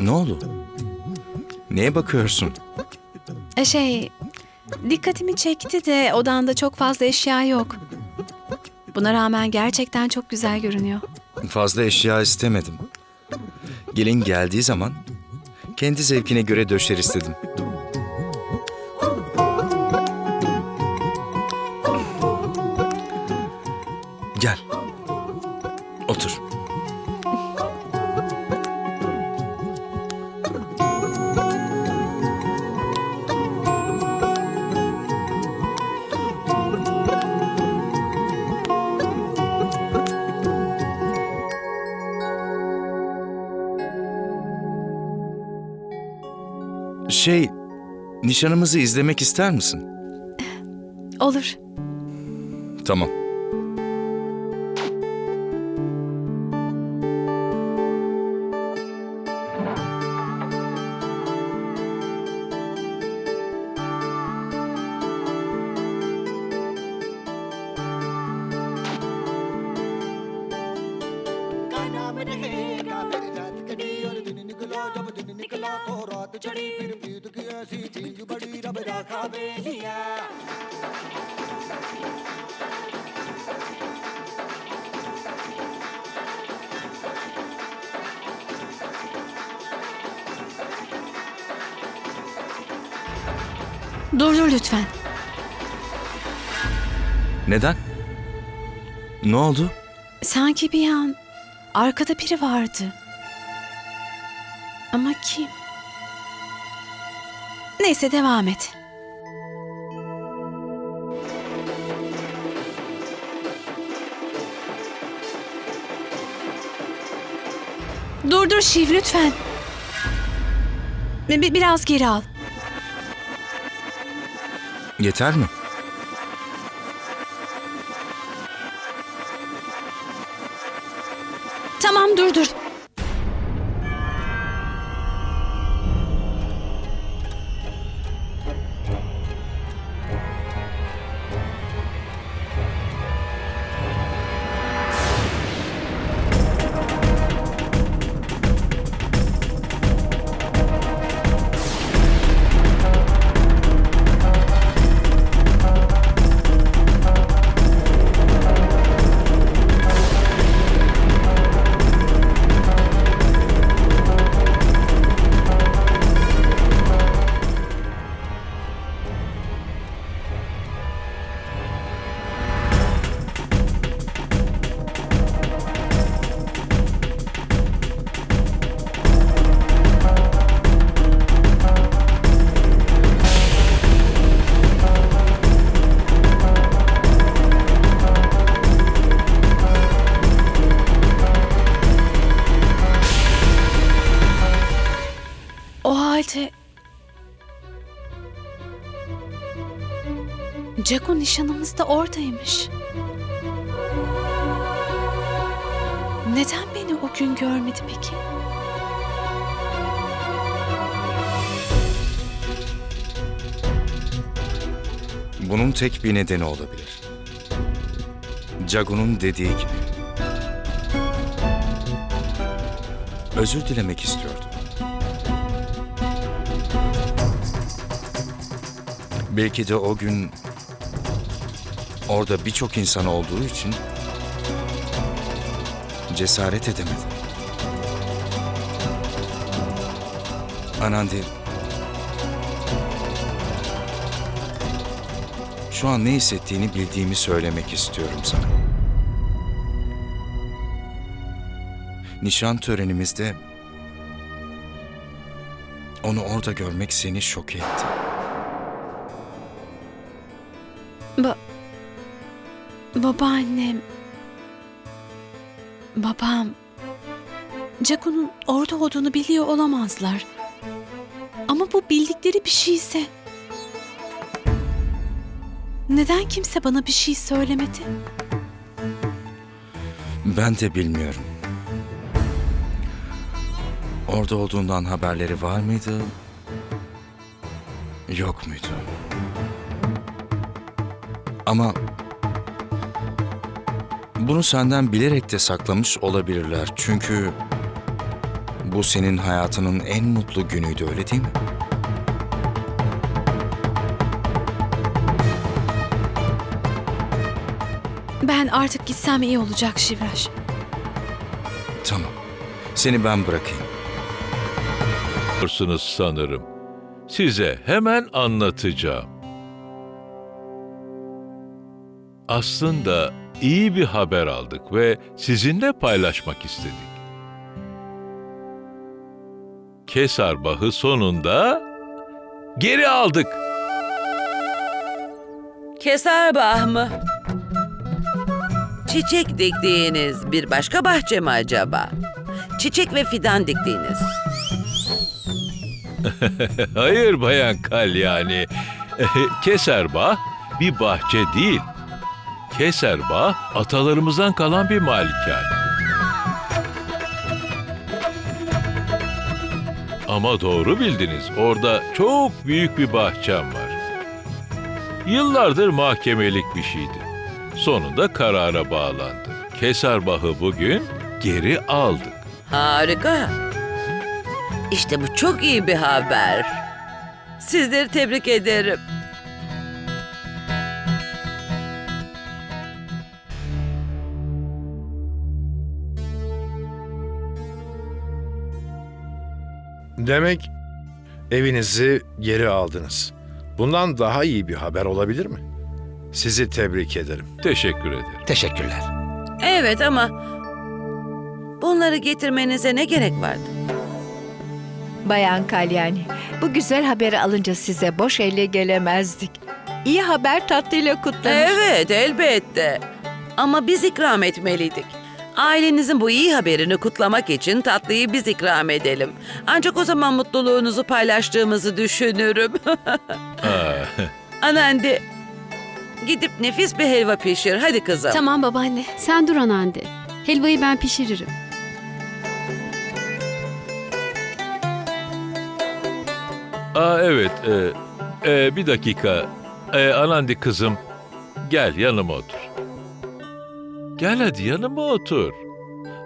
Ne oldu? Neye bakıyorsun? E, Şey, dikkatimi çekti de odanda çok fazla eşya yok. Buna rağmen gerçekten çok güzel görünüyor. Fazla eşya istemedim. Gelin geldiği zaman kendi zevkine göre döşer istedim. Şey, nişanımızı izlemek ister misin? Olur. Tamam. ਜੜੀ ਫਿਰ रहेगा मेरी रात कटी और दिन निकला जब दिन निकला तो रात चढ़ी फिर प्रीत की ऐसी चीज बड़ी रब राखा बेलिया Durdur lütfen. Neden? Ne oldu? Sanki bir an arkada biri vardı. Ama kim? Neyse devam et. Durdur Şiv lütfen. Bi- Biraz geri al. Yeter mi? Jaco nişanımızda oradaymış. Neden beni o gün görmedi peki? Bunun tek bir nedeni olabilir. Jagun'un dediği gibi. Özür dilemek istiyordu. Belki de o gün orada birçok insan olduğu için cesaret edemedi. Anandi, Şu an ne hissettiğini bildiğimi söylemek istiyorum sana. Nişan törenimizde onu orada görmek seni şok etti. Ba babaannem, babam, Jaco'nun orada olduğunu biliyor olamazlar. Ama bu bildikleri bir şeyse... Neden kimse bana bir şey söylemedi? Ben de bilmiyorum. Orada olduğundan haberleri var mıydı? Yok muydu? Ama Bunu senden bilerek de saklamış olabilirler. Çünkü bu senin hayatının en mutlu günüydü öyle değil mi? Ben artık gitsem iyi olacak Şivraş. Tamam. Seni ben bırakayım. Biliyorsunuz sanırım. Size hemen anlatacağım. Aslında iyi bir haber aldık ve sizinle paylaşmak istedik. Kesarbah'ı sonunda geri aldık. Keserbağ mı? Çiçek diktiğiniz bir başka bahçe mi acaba? Çiçek ve fidan diktiğiniz. Hayır Bayan Kalyani. Keserbağ bir bahçe değil. Keserbağ atalarımızdan kalan bir malikane. Ama doğru bildiniz. Orada çok büyük bir bahçem var. Yıllardır mahkemelik bir şeydi. Sonunda karara bağlandı. Keserbah'ı bugün geri aldık. Harika. İşte bu çok iyi bir haber. Sizleri tebrik ederim. Demek evinizi geri aldınız. Bundan daha iyi bir haber olabilir mi? Sizi tebrik ederim. Teşekkür ederim. Teşekkürler. Evet ama bunları getirmenize ne gerek vardı? Bayan Kalyani, bu güzel haberi alınca size boş elle gelemezdik. İyi haber tatlıyla kutlanır. Evet, elbette. Ama biz ikram etmeliydik. Ailenizin bu iyi haberini kutlamak için tatlıyı biz ikram edelim. Ancak o zaman mutluluğunuzu paylaştığımızı düşünürüm. Aa, Anandi, gidip nefis bir helva pişir. Hadi kızım. Tamam babaanne. Sen dur anneanne. Helvayı ben pişiririm. Aa evet. e, e, bir dakika. E, Anandi kızım. Gel yanıma otur. Gel hadi yanıma otur.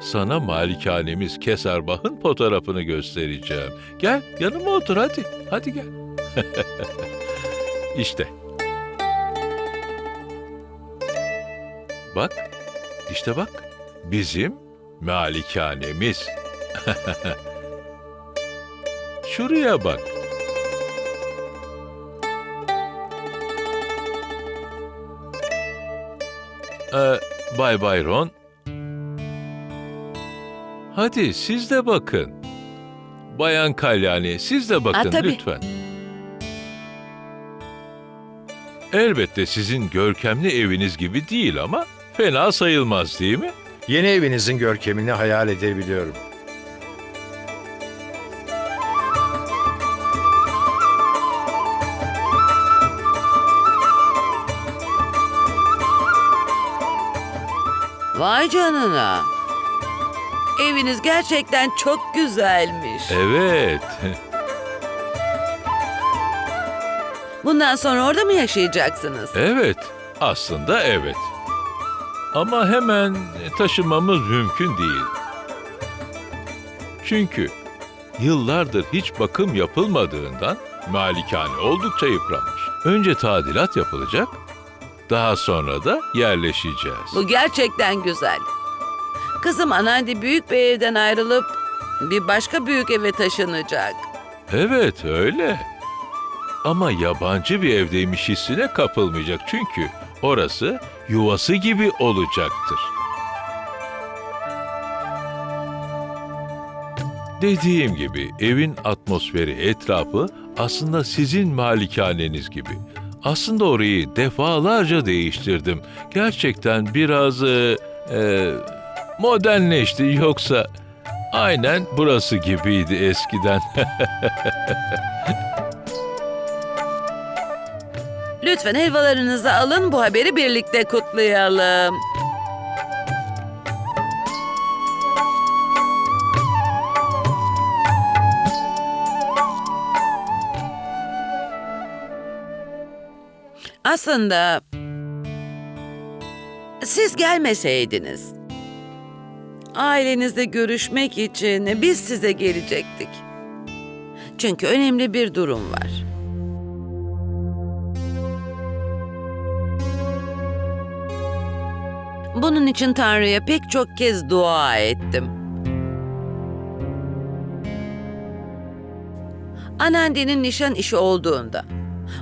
Sana malikanemiz Keserbah'ın fotoğrafını göstereceğim. Gel yanıma otur hadi. Hadi gel. işte. Bak. işte bak. Bizim malikanemiz. Şuraya bak. Ee, Bay Bayron. Hadi siz de bakın. Bayan Kalyani siz de bakın tabii. lütfen. Elbette sizin görkemli eviniz gibi değil ama fena sayılmaz değil mi? Yeni evinizin görkemini hayal edebiliyorum. Canına. Eviniz gerçekten çok güzelmiş. Evet. Bundan sonra orada mı yaşayacaksınız? Evet. Aslında evet. Ama hemen taşınmamız mümkün değil. Çünkü yıllardır hiç bakım yapılmadığından malikane oldukça yıpranmış. Önce tadilat yapılacak, daha sonra da yerleşeceğiz. Bu gerçekten güzel. Kızım Anandi büyük bir evden ayrılıp bir başka büyük eve taşınacak. Evet öyle. Ama yabancı bir evdeymiş hissine kapılmayacak çünkü orası yuvası gibi olacaktır. Dediğim gibi evin atmosferi, etrafı aslında sizin malikaneniz gibi. Aslında orayı defalarca değiştirdim. Gerçekten biraz e, e, modernleşti yoksa aynen burası gibiydi eskiden. Lütfen helvalarınızı alın bu haberi birlikte kutlayalım. Aslında Siz gelmeseydiniz. Ailenizle görüşmek için biz size gelecektik. Çünkü önemli bir durum var. Bunun için Tanrı'ya pek çok kez dua ettim. Anandi'nin nişan işi olduğunda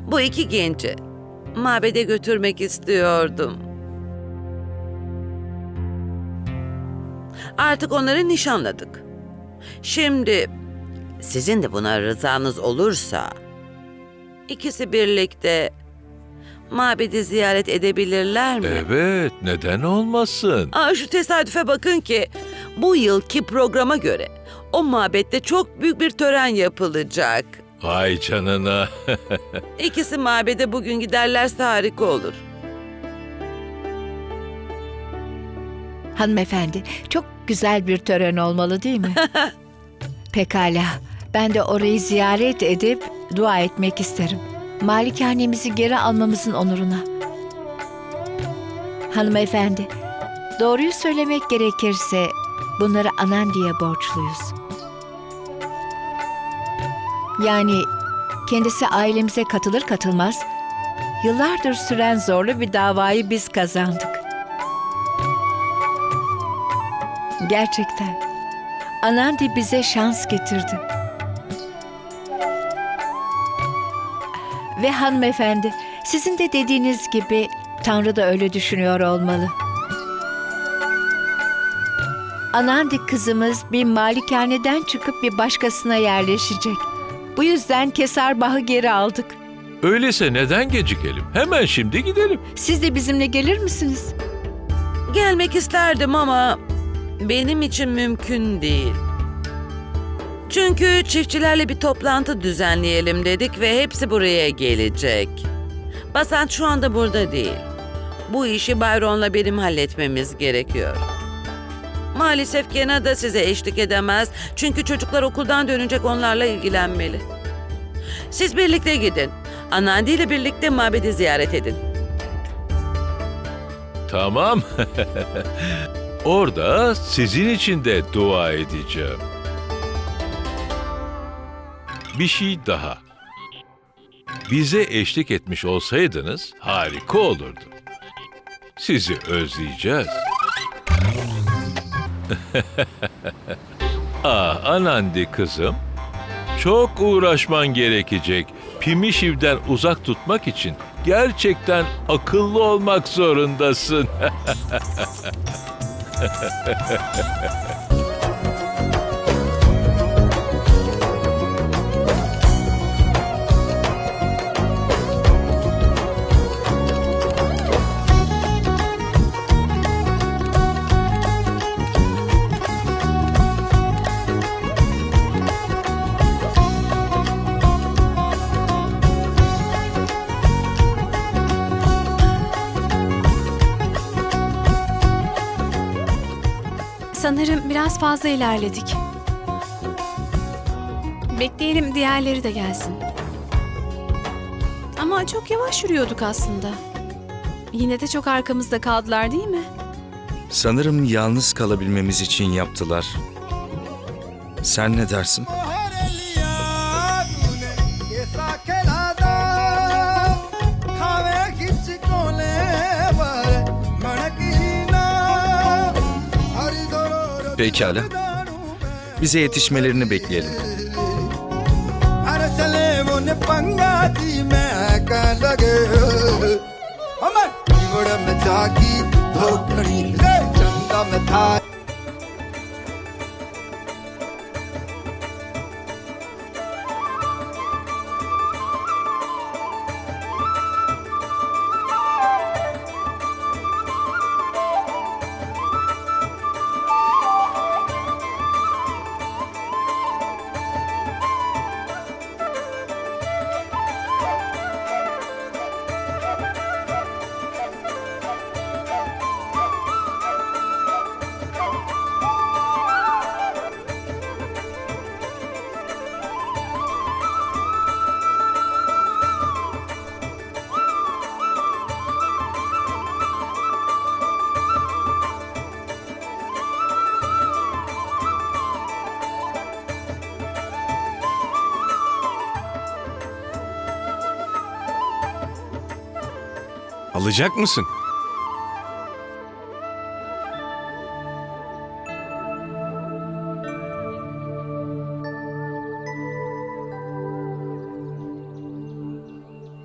bu iki genci mabede götürmek istiyordum. Artık onları nişanladık. Şimdi sizin de buna rızanız olursa ikisi birlikte mabedi ziyaret edebilirler mi? Evet, neden olmasın? Aa, şu tesadüfe bakın ki bu yılki programa göre o mabette çok büyük bir tören yapılacak. Vay canına. İkisi mabede bugün giderlerse harika olur. Hanımefendi, çok güzel bir tören olmalı değil mi? Pekala. Ben de orayı ziyaret edip dua etmek isterim. Malikanemizi geri almamızın onuruna. Hanımefendi, doğruyu söylemek gerekirse bunları Anandi'ye borçluyuz. Yani kendisi ailemize katılır katılmaz yıllardır süren zorlu bir davayı biz kazandık. Gerçekten. Anandi bize şans getirdi. Ve hanımefendi, sizin de dediğiniz gibi Tanrı da öyle düşünüyor olmalı. Anandi kızımız bir malikaneden çıkıp bir başkasına yerleşecek. Bu yüzden Kesarbah'ı geri aldık. Öyleyse neden gecikelim? Hemen şimdi gidelim. Siz de bizimle gelir misiniz? Gelmek isterdim ama benim için mümkün değil. Çünkü çiftçilerle bir toplantı düzenleyelim dedik ve hepsi buraya gelecek. Basant şu anda burada değil. Bu işi Bayron'la benim halletmemiz gerekiyor. Maalesef Kena da size eşlik edemez. Çünkü çocuklar okuldan dönecek onlarla ilgilenmeli. Siz birlikte gidin. Anandi ile birlikte mabedi ziyaret edin. Tamam. Orada sizin için de dua edeceğim. Bir şey daha. Bize eşlik etmiş olsaydınız harika olurdu. Sizi özleyeceğiz. ah Anandi kızım. Çok uğraşman gerekecek. Pimişiv'den uzak tutmak için gerçekten akıllı olmak zorundasın. biraz fazla ilerledik. Bekleyelim diğerleri de gelsin. Ama çok yavaş yürüyorduk aslında. Yine de çok arkamızda kaldılar değil mi? Sanırım yalnız kalabilmemiz için yaptılar. Sen ne dersin? Pekala. Bize yetişmelerini bekleyelim. Her Alacak mısın?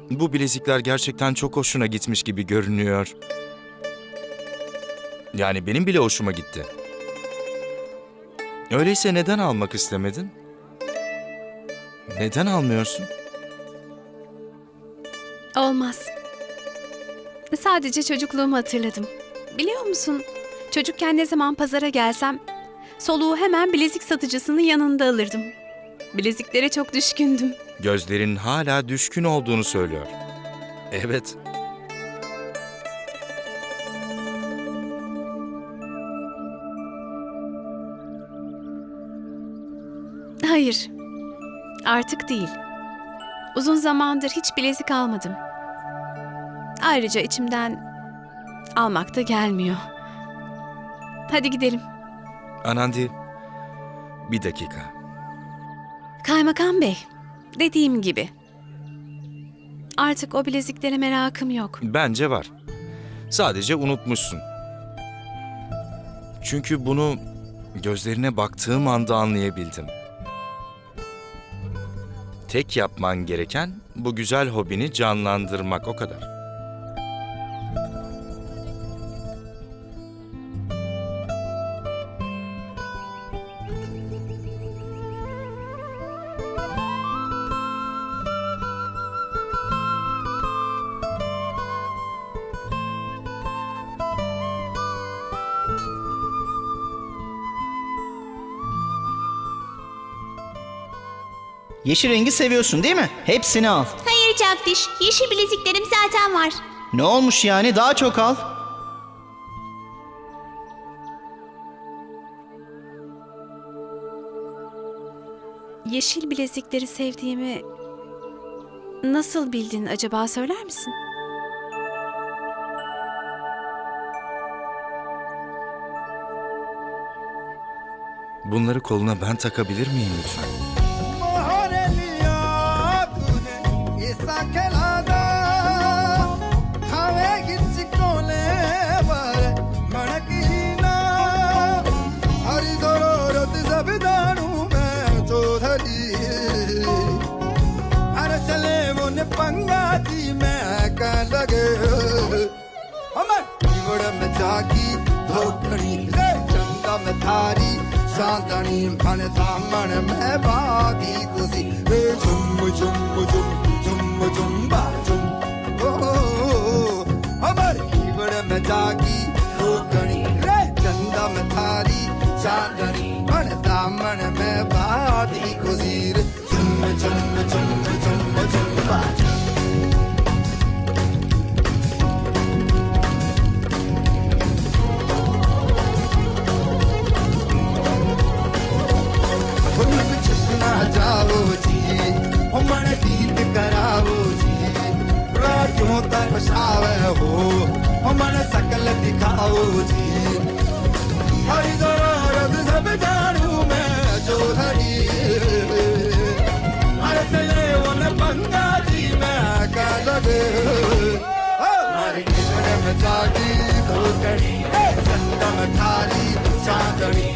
Bu bilezikler gerçekten çok hoşuna gitmiş gibi görünüyor. Yani benim bile hoşuma gitti. Öyleyse neden almak istemedin? Neden almıyorsun? Olmaz. Sadece çocukluğumu hatırladım. Biliyor musun? Çocukken ne zaman pazara gelsem soluğu hemen bilezik satıcısının yanında alırdım. Bileziklere çok düşkündüm. Gözlerin hala düşkün olduğunu söylüyor. Evet. Hayır. Artık değil. Uzun zamandır hiç bilezik almadım. Ayrıca içimden almak da gelmiyor. Hadi gidelim. Anandi, bir dakika. Kaymakam Bey, dediğim gibi. Artık o bileziklere merakım yok. Bence var. Sadece unutmuşsun. Çünkü bunu gözlerine baktığım anda anlayabildim. Tek yapman gereken bu güzel hobini canlandırmak o kadar. Yeşil rengi seviyorsun değil mi? Hepsini al. Hayır Cagdiş, yeşil bileziklerim zaten var. Ne olmuş yani? Daha çok al. Yeşil bilezikleri sevdiğimi nasıl bildin acaba söyler misin? Bunları koluna ben takabilir miyim lütfen? ऐसा खिलादा खावे किसको ले पर, मणकी ना। हरी ज़रूरत सब दानू मैं चौधरी। अरे चले मुन पंगा दी मैं कह लगे। अमर। जीवड़ में जागी, धोखड़ी चंदा में थारी। शांतनी मन दामन में बागी वे झुम झुम झुम झुम बाजुम ओ थारी चांदनी पण दामन में बाधी गुजीर झुम झुम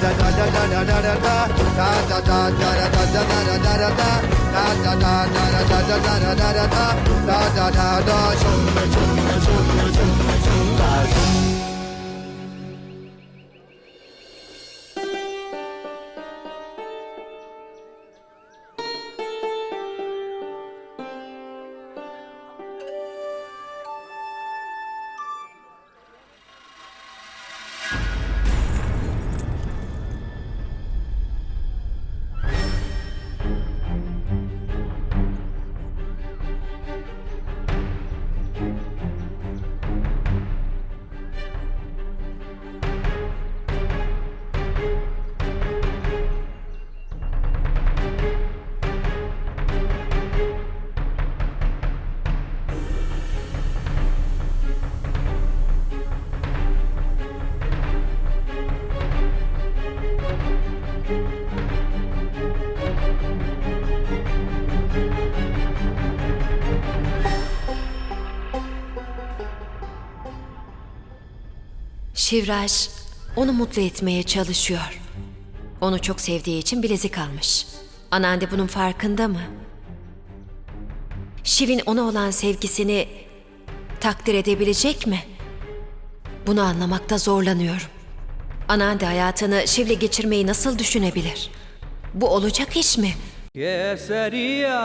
da da da da Şivraj onu mutlu etmeye çalışıyor. Onu çok sevdiği için bilezik almış. Anandi bunun farkında mı? Şiv'in ona olan sevgisini takdir edebilecek mi? Bunu anlamakta zorlanıyorum. Anandi hayatını Şiv'le geçirmeyi nasıl düşünebilir? Bu olacak iş mi? Keseriya